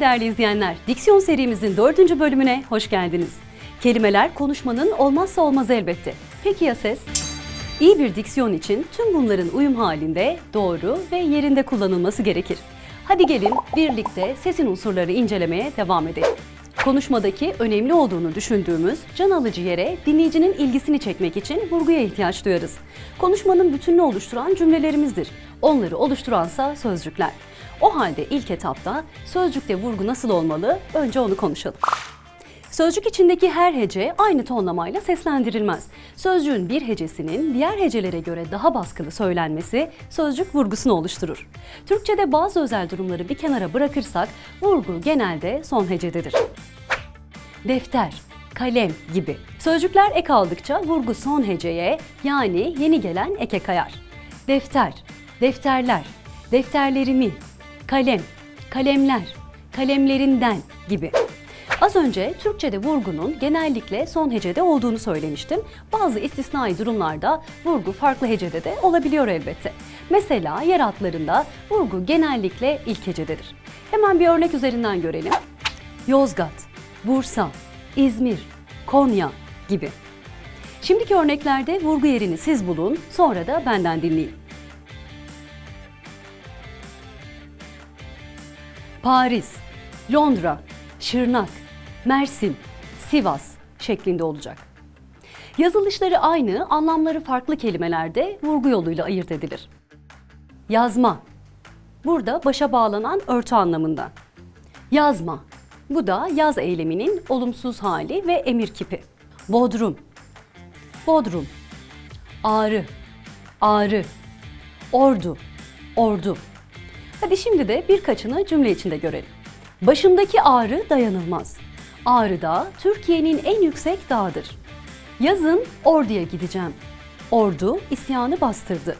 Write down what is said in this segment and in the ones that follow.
Değerli izleyenler. Diksiyon serimizin dördüncü bölümüne hoş geldiniz. Kelimeler konuşmanın olmazsa olmazı elbette. Peki ya ses? İyi bir diksiyon için tüm bunların uyum halinde doğru ve yerinde kullanılması gerekir. Hadi gelin birlikte sesin unsurları incelemeye devam edelim. Konuşmadaki önemli olduğunu düşündüğümüz can alıcı yere dinleyicinin ilgisini çekmek için vurguya ihtiyaç duyarız. Konuşmanın bütününü oluşturan cümlelerimizdir. Onları oluşturansa sözcükler. O halde ilk etapta sözcükte vurgu nasıl olmalı? Önce onu konuşalım. Sözcük içindeki her hece aynı tonlamayla seslendirilmez. Sözcüğün bir hecesinin diğer hecelere göre daha baskılı söylenmesi sözcük vurgusunu oluşturur. Türkçede bazı özel durumları bir kenara bırakırsak vurgu genelde son hecededir. Defter, kalem gibi. Sözcükler ek aldıkça vurgu son heceye yani yeni gelen eke kayar. Defter, defterler, defterlerimi, kalem, kalemler, kalemlerinden gibi. Az önce Türkçe'de vurgunun genellikle son hecede olduğunu söylemiştim. Bazı istisnai durumlarda vurgu farklı hecede de olabiliyor elbette. Mesela yer adlarında vurgu genellikle ilk hecededir. Hemen bir örnek üzerinden görelim. Yozgat, Bursa, İzmir, Konya gibi. Şimdiki örneklerde vurgu yerini siz bulun, sonra da benden dinleyin. Paris, Londra, Şırnak, Mersin, Sivas şeklinde olacak. Yazılışları aynı, anlamları farklı kelimelerde vurgu yoluyla ayırt edilir. Yazma. Burada başa bağlanan örtü anlamında. Yazma. Bu da yaz eyleminin olumsuz hali ve emir kipi. Bodrum. Bodrum. Ağrı. Ağrı. Ordu. Ordu. Hadi şimdi de birkaçını cümle içinde görelim. Başımdaki ağrı dayanılmaz. Ağrı Dağı Türkiye'nin en yüksek dağıdır. Yazın Ordu'ya gideceğim. Ordu isyanı bastırdı.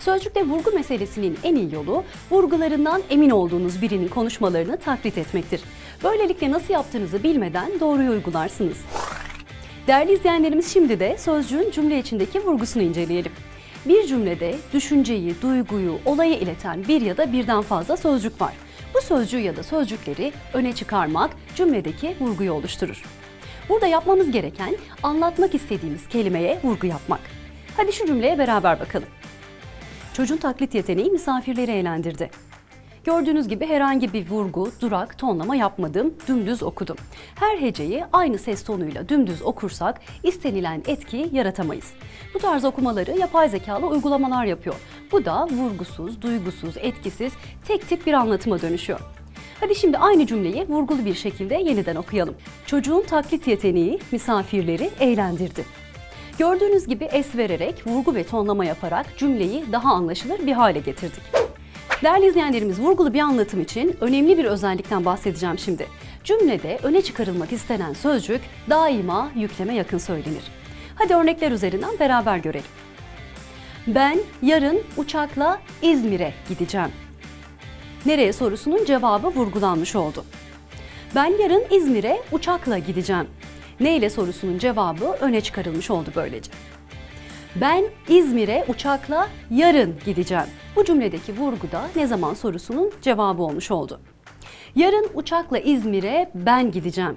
Sözcükte vurgu meselesinin en iyi yolu vurgularından emin olduğunuz birinin konuşmalarını taklit etmektir. Böylelikle nasıl yaptığınızı bilmeden doğruyu uygularsınız. Değerli izleyenlerimiz şimdi de sözcüğün cümle içindeki vurgusunu inceleyelim. Bir cümlede düşünceyi, duyguyu, olayı ileten bir ya da birden fazla sözcük var. Bu sözcüğü ya da sözcükleri öne çıkarmak cümledeki vurguyu oluşturur. Burada yapmamız gereken anlatmak istediğimiz kelimeye vurgu yapmak. Hadi şu cümleye beraber bakalım. Çocuğun taklit yeteneği misafirleri eğlendirdi. Gördüğünüz gibi herhangi bir vurgu, durak, tonlama yapmadım, dümdüz okudum. Her heceyi aynı ses tonuyla dümdüz okursak istenilen etkiyi yaratamayız. Bu tarz okumaları yapay zekalı uygulamalar yapıyor. Bu da vurgusuz, duygusuz, etkisiz, tek tip bir anlatıma dönüşüyor. Hadi şimdi aynı cümleyi vurgulu bir şekilde yeniden okuyalım. Çocuğun taklit yeteneği misafirleri eğlendirdi. Gördüğünüz gibi es vererek, vurgu ve tonlama yaparak cümleyi daha anlaşılır bir hale getirdik. Değerli izleyenlerimiz vurgulu bir anlatım için önemli bir özellikten bahsedeceğim şimdi. Cümlede öne çıkarılmak istenen sözcük daima yükleme yakın söylenir. Hadi örnekler üzerinden beraber görelim. Ben yarın uçakla İzmir'e gideceğim. Nereye sorusunun cevabı vurgulanmış oldu. Ben yarın İzmir'e uçakla gideceğim. Ne ile sorusunun cevabı öne çıkarılmış oldu böylece. Ben İzmir'e uçakla yarın gideceğim. Bu cümledeki vurgu da ne zaman sorusunun cevabı olmuş oldu. Yarın uçakla İzmir'e ben gideceğim.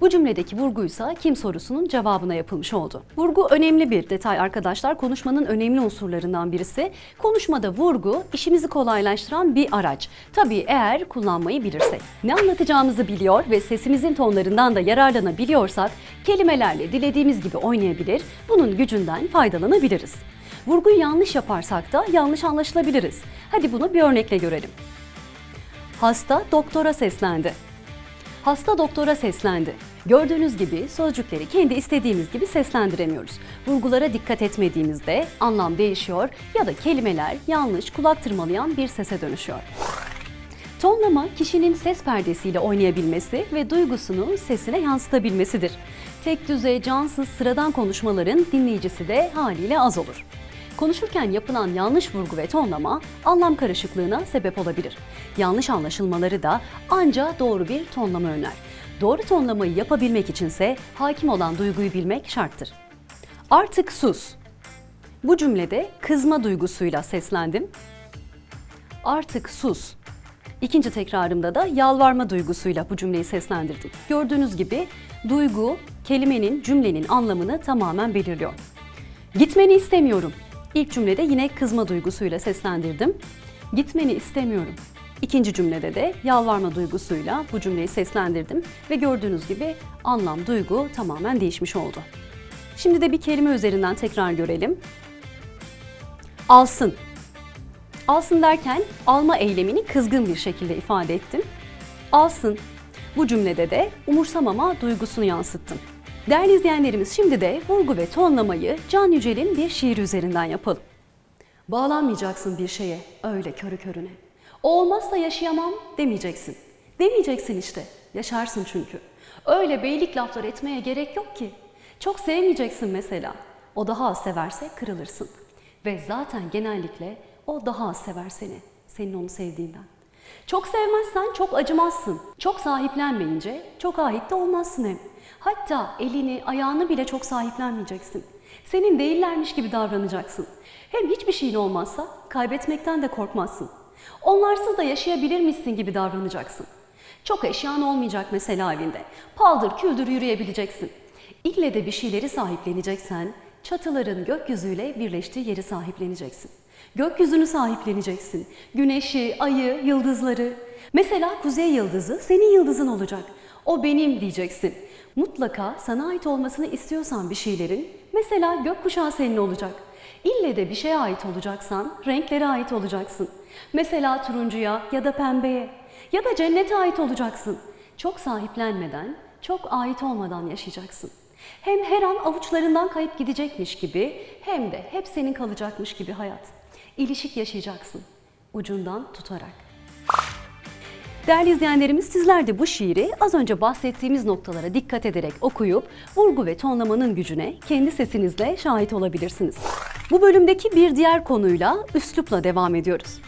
Bu cümledeki vurguysa kim sorusunun cevabına yapılmış oldu. Vurgu önemli bir detay arkadaşlar. Konuşmanın önemli unsurlarından birisi. Konuşmada vurgu işimizi kolaylaştıran bir araç. Tabii eğer kullanmayı bilirsek. Ne anlatacağımızı biliyor ve sesimizin tonlarından da yararlanabiliyorsak kelimelerle dilediğimiz gibi oynayabilir, bunun gücünden faydalanabiliriz. Vurguyu yanlış yaparsak da yanlış anlaşılabiliriz. Hadi bunu bir örnekle görelim. Hasta doktora seslendi. Hasta doktora seslendi. Gördüğünüz gibi sözcükleri kendi istediğimiz gibi seslendiremiyoruz. Vurgulara dikkat etmediğimizde anlam değişiyor ya da kelimeler yanlış kulak tırmalayan bir sese dönüşüyor. Tonlama kişinin ses perdesiyle oynayabilmesi ve duygusunu sesine yansıtabilmesidir. Tek düzey, cansız, sıradan konuşmaların dinleyicisi de haliyle az olur. Konuşurken yapılan yanlış vurgu ve tonlama anlam karışıklığına sebep olabilir. Yanlış anlaşılmaları da anca doğru bir tonlama önler. Doğru tonlamayı yapabilmek içinse hakim olan duyguyu bilmek şarttır. Artık sus. Bu cümlede kızma duygusuyla seslendim. Artık sus. İkinci tekrarımda da yalvarma duygusuyla bu cümleyi seslendirdim. Gördüğünüz gibi duygu kelimenin, cümlenin anlamını tamamen belirliyor. Gitmeni istemiyorum. İlk cümlede yine kızma duygusuyla seslendirdim. Gitmeni istemiyorum. İkinci cümlede de yalvarma duygusuyla bu cümleyi seslendirdim ve gördüğünüz gibi anlam, duygu tamamen değişmiş oldu. Şimdi de bir kelime üzerinden tekrar görelim. Alsın. Alsın derken alma eylemini kızgın bir şekilde ifade ettim. Alsın. Bu cümlede de umursamama duygusunu yansıttım. Değerli izleyenlerimiz şimdi de vurgu ve tonlamayı Can Yücel'in bir şiiri üzerinden yapalım. Bağlanmayacaksın bir şeye öyle körü körüne. O olmazsa yaşayamam demeyeceksin. Demeyeceksin işte. Yaşarsın çünkü. Öyle beylik laflar etmeye gerek yok ki. Çok sevmeyeceksin mesela. O daha az severse kırılırsın. Ve zaten genellikle o daha az sever seni. Senin onu sevdiğinden. Çok sevmezsen çok acımazsın. Çok sahiplenmeyince çok ait de olmazsın hem. Hatta elini, ayağını bile çok sahiplenmeyeceksin. Senin değillermiş gibi davranacaksın. Hem hiçbir şeyin olmazsa kaybetmekten de korkmazsın. Onlarsız da yaşayabilirmişsin gibi davranacaksın. Çok eşyan olmayacak mesela evinde. Paldır küldür yürüyebileceksin. İlle de bir şeyleri sahipleneceksen çatıların gökyüzüyle birleştiği yeri sahipleneceksin. Gökyüzünü sahipleneceksin. Güneşi, ayı, yıldızları. Mesela kuzey yıldızı senin yıldızın olacak. O benim diyeceksin. Mutlaka sana ait olmasını istiyorsan bir şeylerin, mesela gökkuşağı senin olacak. İlle de bir şeye ait olacaksan renklere ait olacaksın. Mesela turuncuya ya da pembeye ya da cennete ait olacaksın. Çok sahiplenmeden, çok ait olmadan yaşayacaksın. Hem her an avuçlarından kayıp gidecekmiş gibi hem de hep senin kalacakmış gibi hayat. İlişik yaşayacaksın ucundan tutarak. Değerli izleyenlerimiz sizler de bu şiiri az önce bahsettiğimiz noktalara dikkat ederek okuyup vurgu ve tonlamanın gücüne kendi sesinizle şahit olabilirsiniz. Bu bölümdeki bir diğer konuyla üslupla devam ediyoruz.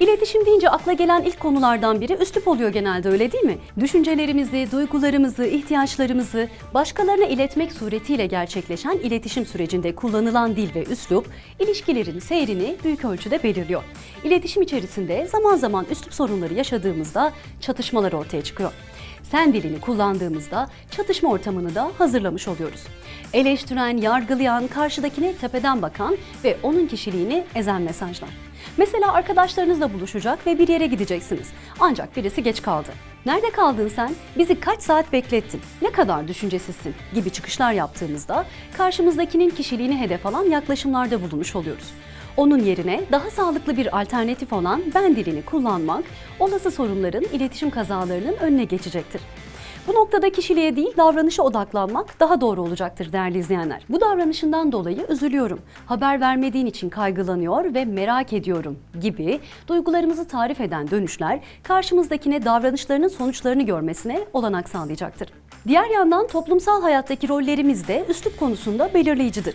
İletişim deyince akla gelen ilk konulardan biri üslup oluyor genelde öyle değil mi? Düşüncelerimizi, duygularımızı, ihtiyaçlarımızı başkalarına iletmek suretiyle gerçekleşen iletişim sürecinde kullanılan dil ve üslup ilişkilerin seyrini büyük ölçüde belirliyor. İletişim içerisinde zaman zaman üslup sorunları yaşadığımızda çatışmalar ortaya çıkıyor. Sen dilini kullandığımızda çatışma ortamını da hazırlamış oluyoruz. Eleştiren, yargılayan, karşıdakine tepeden bakan ve onun kişiliğini ezen mesajlar. Mesela arkadaşlarınızla buluşacak ve bir yere gideceksiniz. Ancak birisi geç kaldı. Nerede kaldın sen? Bizi kaç saat beklettin? Ne kadar düşüncesizsin? gibi çıkışlar yaptığımızda karşımızdakinin kişiliğini hedef alan yaklaşımlarda bulunmuş oluyoruz. Onun yerine daha sağlıklı bir alternatif olan ben dilini kullanmak, olası sorunların, iletişim kazalarının önüne geçecektir. Bu noktada kişiliğe değil davranışa odaklanmak daha doğru olacaktır değerli izleyenler. Bu davranışından dolayı üzülüyorum, haber vermediğin için kaygılanıyor ve merak ediyorum gibi duygularımızı tarif eden dönüşler karşımızdakine davranışlarının sonuçlarını görmesine olanak sağlayacaktır. Diğer yandan toplumsal hayattaki rollerimiz de üslup konusunda belirleyicidir.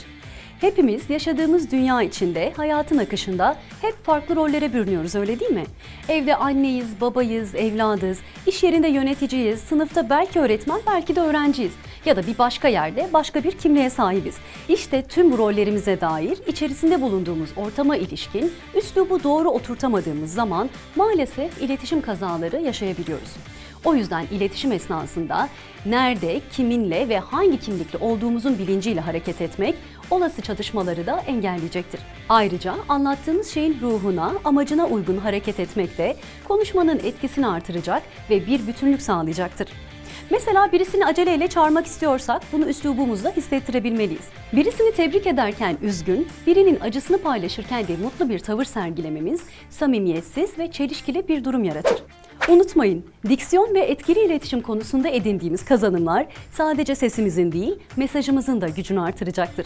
Hepimiz yaşadığımız dünya içinde, hayatın akışında hep farklı rollere bürünüyoruz öyle değil mi? Evde anneyiz, babayız, evladız, iş yerinde yöneticiyiz, sınıfta belki öğretmen, belki de öğrenciyiz. Ya da bir başka yerde başka bir kimliğe sahibiz. İşte tüm bu rollerimize dair içerisinde bulunduğumuz ortama ilişkin üslubu doğru oturtamadığımız zaman maalesef iletişim kazaları yaşayabiliyoruz. O yüzden iletişim esnasında nerede, kiminle ve hangi kimlikle olduğumuzun bilinciyle hareket etmek olası çatışmaları da engelleyecektir. Ayrıca anlattığımız şeyin ruhuna, amacına uygun hareket etmek de konuşmanın etkisini artıracak ve bir bütünlük sağlayacaktır. Mesela birisini aceleyle çağırmak istiyorsak bunu üslubumuzla hissettirebilmeliyiz. Birisini tebrik ederken üzgün, birinin acısını paylaşırken de mutlu bir tavır sergilememiz samimiyetsiz ve çelişkili bir durum yaratır. Unutmayın, diksiyon ve etkili iletişim konusunda edindiğimiz kazanımlar sadece sesimizin değil, mesajımızın da gücünü artıracaktır.